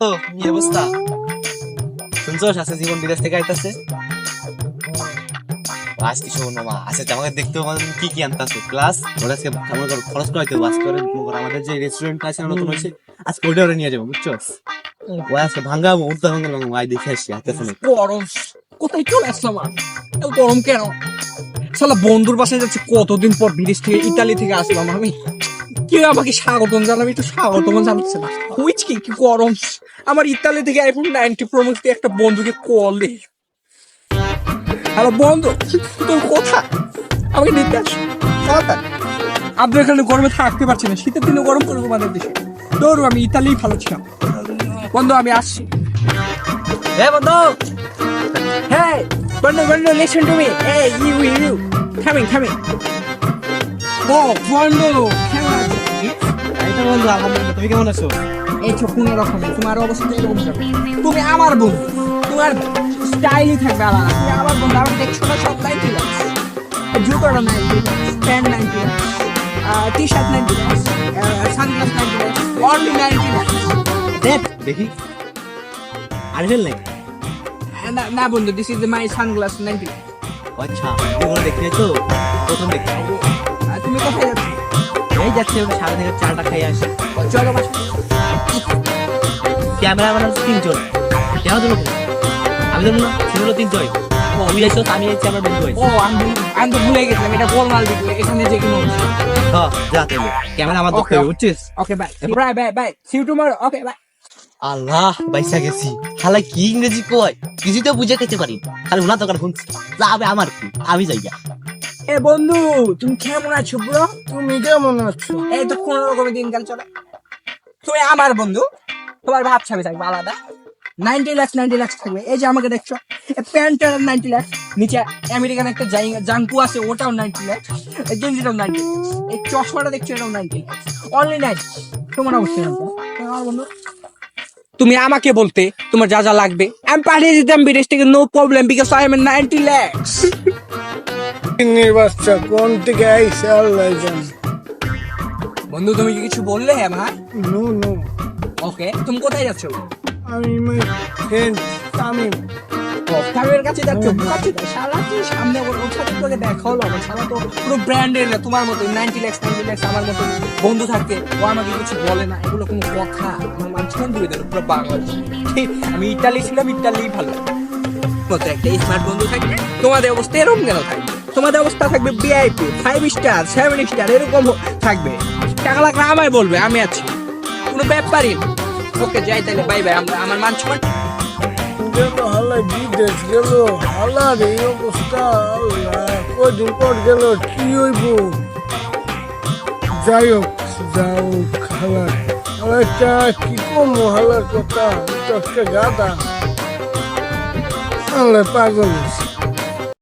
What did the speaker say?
কি অবস্থা? শুনছো? জীবন বিদেশ থেকে আইতাছে। আজকে শোন মামা আজকে আমাকে দেখতে আমাদের কি কি আনতাছে? ক্লাস ওরা আজকে আমার খরচ করাইতে মনে করো আমাদের যে রেস্টুরেন্ট আছে নতুন হয়েছে আজকে ওটা ওরা নিয়ে যাব বুঝছ? ও আজকে ভাঙ্গাবো উঠতে ভাঙ্গাবো আই দেখে আসছি গরম। কোথায় চলে আসলাম আর গরম কেন? সালা বন্ধুর বাসায় যাচ্ছে কতদিন পর বিদেশ থেকে ইতালি থেকে আসলাম আমি। কেউ আমাকে স্বাগতম জানাবি একটু স্বাগতম জানাচ্ছে না। হুইচ কি কি গরম। আমার ইতালি থেকে আইফোন নাইনটি প্রোম্যাক্স দিয়ে একটা বন্ধুকে কল দে। হ্যালো বন্ধু তোর কোথা? আমাকে নিতে আস। আপনার এখানে গরমে থাকতে পারছি না শীতের দিনে গরম পড়বে আমাদের দেশে। দৌড় আমি ইতালি ভালো ছিলাম। বন্ধু আমি আসছি। হ্যাঁ বন্ধু! Hey, Brando, Brando, listen to me. Hey, you, you, you. Coming, coming. Oh, বন্ধু আলহামদুলিল্লাহ তুমি কেমন আছো? এই তো কোনো রকম তোমার অবস্থা এরকম তুমি আমার বন্ধু তোমার স্টাইলই থাকবে আলাদা। তুমি আমার বন্ধু আমার দেখছ না সব নাইনটি লাক্স জুতোটা ninety pant ninety T shirt lakhs sunglass lakhs only lakhs দেখ দেখি। আর ফেল নাই না বন্ধু this is my sunglass ninety আচ্ছা এগুলো দেখি তো প্রথম দেখি তুমি কোথায় যাচ্ছ? এই যাচ্ছে আসে। চলো ক্যামেরা মানে তিনজন। দিল আমি তিনজন। তুই আইসো আমি আইছি আমার বন্ধু ও আমি আমি তো ভুলে গেছিলাম এটা দিকে এখানে যে কোনো হ্যাঁ যা তাহলে ক্যামেরা আমার. হবে বুঝছিস okay bye bye bye bye see you tomorrow okay bye Allah বাইসা গেছি। খালা কি ইংরেজি কয়? কিছু তো বুঝে খেতে পারি খালি ওনার দোকান শুনছি। যাবে আমার আমি যাই। এ বন্ধু তুমি কেমন আছো ব্রো তুমি কেমন আছো? এই তো কোন রকমের দিনকাল চলে। তুমি আমার বন্ধু তোমার ভাব ছাবি থাকবে আলাদা। নাইনটি লাক্স নাইনটি লাক্স থাকবে। এই যে আমাকে দেখছ প্যান্টের নাইনটি লাক্স নিচে আমেরিকান একটা জাঙ্কু আছে ওটাও নাইনটি এই গেঞ্জিটাও নাইনটি এই চশমাটা দেখছ এটাও নাইনটি অনলি নাইন তোমার অবশ্যই আমার বন্ধু তুমি আমাকে বলতে তোমার যা যা লাগবে আমি পাঠিয়ে দিতাম বিদেশ থেকে no problem because I am ninety lakhs বাচ্চা কোন থেকে আইসে আল্লাহ জানে। বন্ধু তুমি কি কিছু বললে হ্যাঁ ভাই? No no. ওকে তুমি কোথায় যাচ্ছ? আমি মাই ফ্রেন্ড তামিম। তামিমের কাছে যাচ্ছ? শালা তুই সামনে ওর ওর সাথে তোকে দেখা হলো? আমার শালা তো পুরো ব্র্যান্ডের না তোমার মতো নাইনটি ল্যাক্স নাইনটি ল্যাক্স আমার মতো বন্ধু থাকতে ও আমাকে কিছু বলে না এগুলো কোনো কথা। আমার দিয়ে দিল পুরো বাংলাদেশ। আমি ইতালি ছিলাম ইতালি ভালো। মতো একটা স্মার্ট বন্ধু থাকবে। তোমাদের অবস্থা এরকম কেন থাকবে? তোমাদের অবস্থা থাকবে VIP five star seven star এরকম থাকবে। টাকা লাগলে আমায় বলবে, আমি আছি। কোনো ব্যাপারই ওকে, যাই তাহলে বাই বাই আমরা আমার মান কি যাই হোক কি কম হালার কথা? গাদা 看了八个